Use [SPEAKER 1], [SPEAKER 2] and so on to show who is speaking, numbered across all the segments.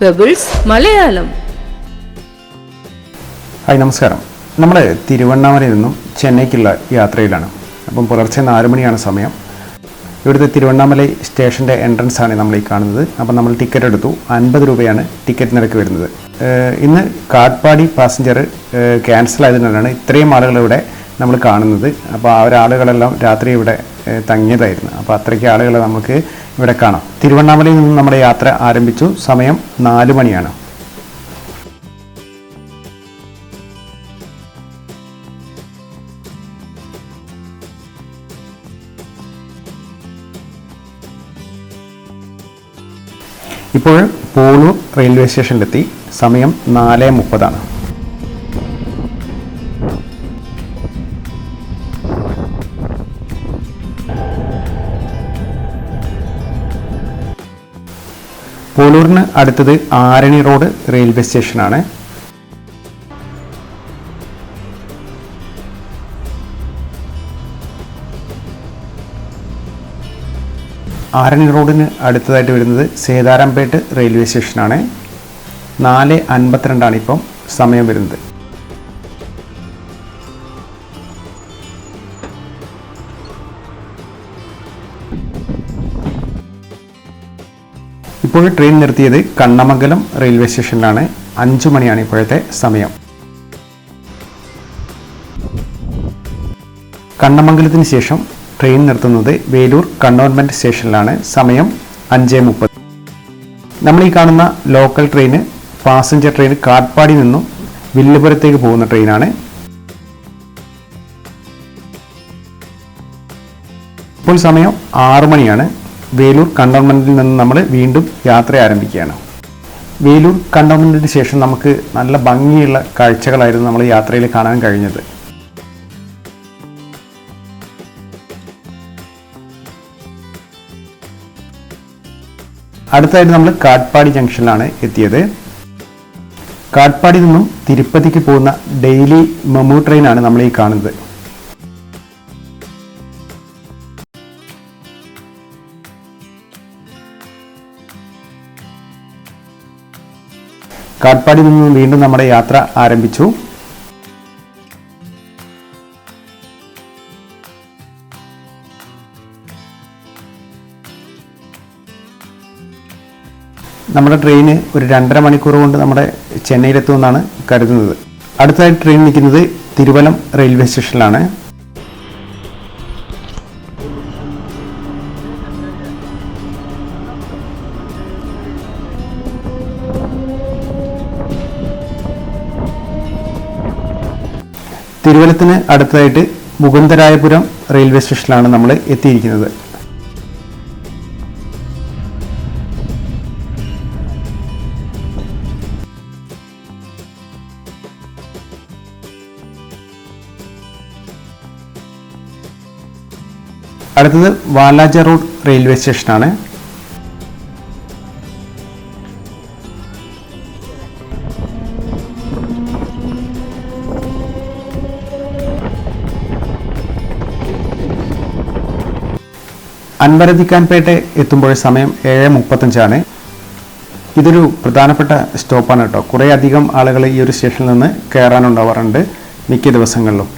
[SPEAKER 1] Pebbles Malayalam
[SPEAKER 2] hi നമസ്കാരം. നമ്മൾ തിരുവണ്ണാമലയിൽ നിന്നും ചെന്നൈക്കുള്ള യാത്രയിലാണ്. അപ്പം പുലർച്ചെ നാല് മണിയാണ് സമയം. ഇവിടുത്തെ തിരുവണ്ണാമലൈ സ്റ്റേഷന്റെ എൻട്രൻസ് ആണ് നമ്മൾ ഈ കാണുന്നത്. അപ്പം നമ്മൾ ടിക്കറ്റ് എടുത്തു. അൻപത് രൂപയാണ് ടിക്കറ്റ് നിരക്ക് വരുന്നത്. ഇന്ന് കാട്ട്പാടി പാസഞ്ചർ ക്യാൻസൽ ആയതിനാലാണ് ഇത്രയും ആളുകൾ ഇവിടെ നമ്മൾ കാണുന്നത്. അപ്പോൾ ആ ഒരാളുകളെല്ലാം രാത്രി ഇവിടെ തങ്ങിയതായിരുന്നു. അപ്പോൾ അത്രയ്ക്ക് ആളുകളെ നമുക്ക് ഇവിടെ കാണാം. തിരുവണ്ണാമലയിൽ നിന്ന് നമ്മുടെ യാത്ര ആരംഭിച്ചു. സമയം നാല് മണിയാണ്. ഇപ്പോൾ പോളൂർ റെയിൽവേ സ്റ്റേഷനിലെത്തി. സമയം നാല് മുപ്പതാണ്. പോളൂരിന് അടുത്തത് ആരണി റോഡ് റെയിൽവേ സ്റ്റേഷനാണ്. ആരണി റോഡിന് അടുത്തതായിട്ട് വരുന്നത് സേതാരാംപേട്ട് റെയിൽവേ സ്റ്റേഷനാണ്. നാല് അൻപത്തിരണ്ടാണ് ഇപ്പം സമയം വരുന്നത്. ഇപ്പോൾ ട്രെയിൻ നിർത്തിയത് കണ്ണമംഗലം റെയിൽവേ സ്റ്റേഷനിലാണ് അഞ്ചു മണിയാണ് ഇപ്പോഴത്തെ സമയം. കണ്ണമംഗലത്തിന് ശേഷം ട്രെയിൻ നിർത്തുന്നത് വേലൂർ കണ്ടോൺമെന്റ് സ്റ്റേഷനിലാണ് സമയം അഞ്ച് മുപ്പത്. നമ്മൾ ഈ കാണുന്ന local train passenger train Katpadi നിന്നും വില്ലുപുരത്തേക്ക് പോകുന്ന ട്രെയിനാണ് ഇപ്പോൾ സമയം ആറു മണിയാണ്. വേലൂർ കണ്ടോൺമെന്റിൽ നിന്ന് നമ്മൾ വീണ്ടും യാത്ര ആരംഭിക്കുകയാണ്. വേലൂർ കണ്ടോൺമെന്റിന് ശേഷം നമുക്ക് നല്ല ഭംഗിയുള്ള കാഴ്ചകളായിരുന്നു നമ്മൾ യാത്രയിൽ കാണാൻ കഴിഞ്ഞത്. അടുത്തായിട്ട് നമ്മൾ കാട്ട്പാടി ജംഗ്ഷനിലാണ് എത്തിയത്. കാട്ട്പാടി നിന്നും തിരുപ്പതിക്ക് പോകുന്ന ഡെയിലി മെമു ട്രെയിനാണ് നമ്മൾ ഈ കാണുന്നത്. കാട്ട്പാടി നിന്ന് വീണ്ടും നമ്മുടെ യാത്ര ആരംഭിച്ചു. നമ്മുടെ ട്രെയിന് ഒരു രണ്ടര മണിക്കൂർ കൊണ്ട് നമ്മുടെ ചെന്നൈയിലെത്തുമെന്നാണ് കരുതുന്നത്. അടുത്തതായി ട്രെയിൻ നിൽക്കുന്നത് തിരുവല്ലം റെയിൽവേ സ്റ്റേഷനിലാണ്. തിരുവല്ലത്തിന് അടുത്തായിട്ട് മുകുന്ദരായപുരം റെയിൽവേ സ്റ്റേഷനിലാണ് നമ്മൾ എത്തിയിരിക്കുന്നത്. അടുത്തത് വാലാജ റോഡ് റെയിൽവേ സ്റ്റേഷനാണ്. അൻവരതിക്കാൻപേട്ടെ എത്തുമ്പോൾ സമയം ഏഴ് മുപ്പത്തഞ്ചാണ്. ഇതൊരു പ്രധാനപ്പെട്ട സ്റ്റോപ്പാണ് കേട്ടോ. കുറേ അധികം ആളുകൾ ഈ ഒരു സ്റ്റേഷനിൽ നിന്ന് കയറാനുണ്ടാവാറുണ്ട് മിക്ക ദിവസങ്ങളിലും.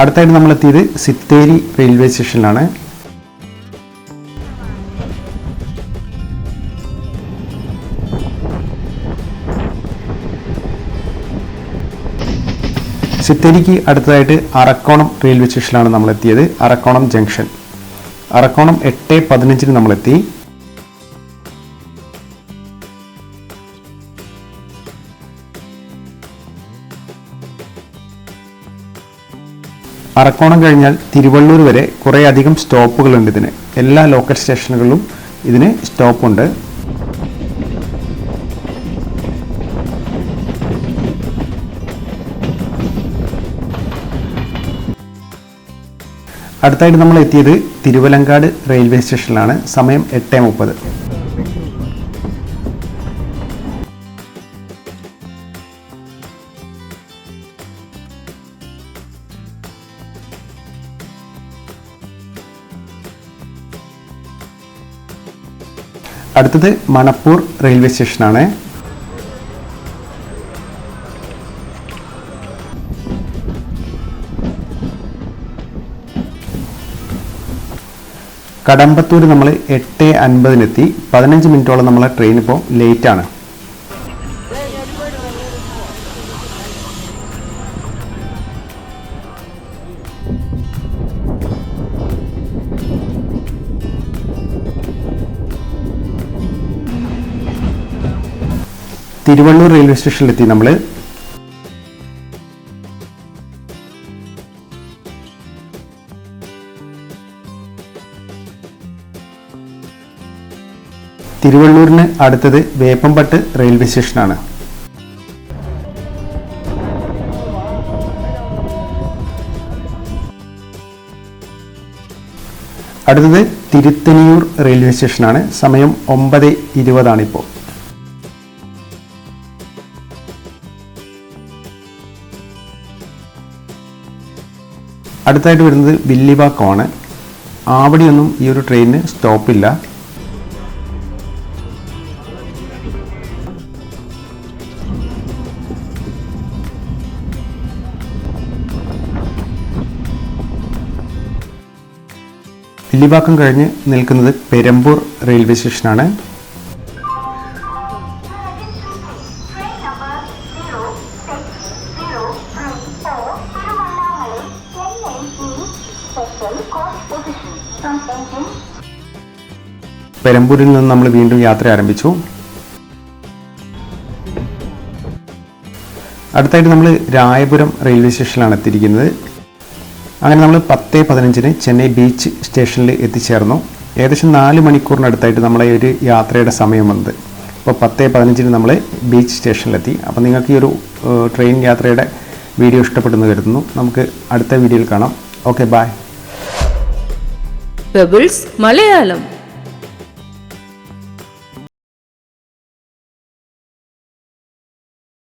[SPEAKER 2] അടുത്തായിട്ട് നമ്മൾ എത്തിയത് സിത്തേരി റെയിൽവേ സ്റ്റേഷനിലാണ്. സിത്തേരിക്ക് അടുത്തതായിട്ട് അറക്കോണം റെയിൽവേ സ്റ്റേഷനിലാണ് നമ്മൾ എത്തിയത് അറക്കോണം ജംഗ്ഷൻ. അറക്കോണം എട്ട് പതിനഞ്ചിന് നമ്മളെത്തി. അറക്കോണം കഴിഞ്ഞാൽ തിരുവള്ളൂർ വരെ കുറേയധികം സ്റ്റോപ്പുകളുണ്ട് ഇതിന്. എല്ലാ ലോക്കൽ സ്റ്റേഷനുകളിലും ഇതിന് സ്റ്റോപ്പുണ്ട്. അടുത്തായിട്ട് നമ്മൾ എത്തിയത് തിരുവലങ്കാട് റെയിൽവേ സ്റ്റേഷനിലാണ്. സമയം എട്ട് മുപ്പത്. അടുത്തത് മണപ്പൂർ റെയിൽവേ സ്റ്റേഷനാണ്. കടമ്പത്തൂർ നമ്മൾ എട്ട് അൻപതിനെത്തി പതിനഞ്ച് മിനിറ്റോളം നമ്മളെ ട്രെയിൻ ഇപ്പോൾ ലേറ്റാണ് തിരുവള്ളൂർ റെയിൽവേ സ്റ്റേഷനിലെത്തി നമ്മൾ തിരുവള്ളൂരിന് അടുത്തത് വേപ്പമ്പട്ട് റെയിൽവേ സ്റ്റേഷനാണ്. അടുത്തത് തിരുത്തനിയൂർ റെയിൽവേ സ്റ്റേഷനാണ്. സമയം ഒമ്പത് ഇരുപതാണിപ്പോൾ അടുത്തായിട്ട് വരുന്നത് വില്ലിവാക്കമാണ് ആവടിയൊന്നും ഈ ഒരു ട്രെയിനിന് സ്റ്റോപ്പില്ല. വില്ലിവാക്കം കഴിഞ്ഞ് നിൽക്കുന്നത് പെരമ്പൂർ റെയിൽവേ സ്റ്റേഷനാണ്.
[SPEAKER 1] Train number 06034 Tiruvannamalai, Chennai East, special coach position from engine
[SPEAKER 2] പെരമ്പൂരിൽ നിന്ന് നമ്മൾ വീണ്ടും യാത്ര ആരംഭിച്ചു. അടുത്തായിട്ട് നമ്മൾ രായപുരം റെയിൽവേ സ്റ്റേഷനിലാണ് എത്തിയിരിക്കുന്നത്. അങ്ങനെ നമ്മൾ പത്ത് പതിനഞ്ചിന് ചെന്നൈ ബീച്ച് സ്റ്റേഷനിൽ എത്തിച്ചേർന്നു. ഏകദേശം നാല് മണിക്കൂറിനടുത്തായിട്ട് നമ്മളെ ഒരു യാത്രയുടെ സമയം വന്നത് അപ്പോൾ പത്ത് പതിനഞ്ചിന് നമ്മൾ ബീച്ച് സ്റ്റേഷനിലെത്തി. അപ്പോൾ നിങ്ങൾക്ക് ഈ ഒരു ട്രെയിൻ യാത്രയുടെ വീഡിയോ ഇഷ്ടപ്പെടുന്നു കരുതുന്നു. നമുക്ക് അടുത്ത വീഡിയോയിൽ കാണാം. Okay bye
[SPEAKER 3] Malayalam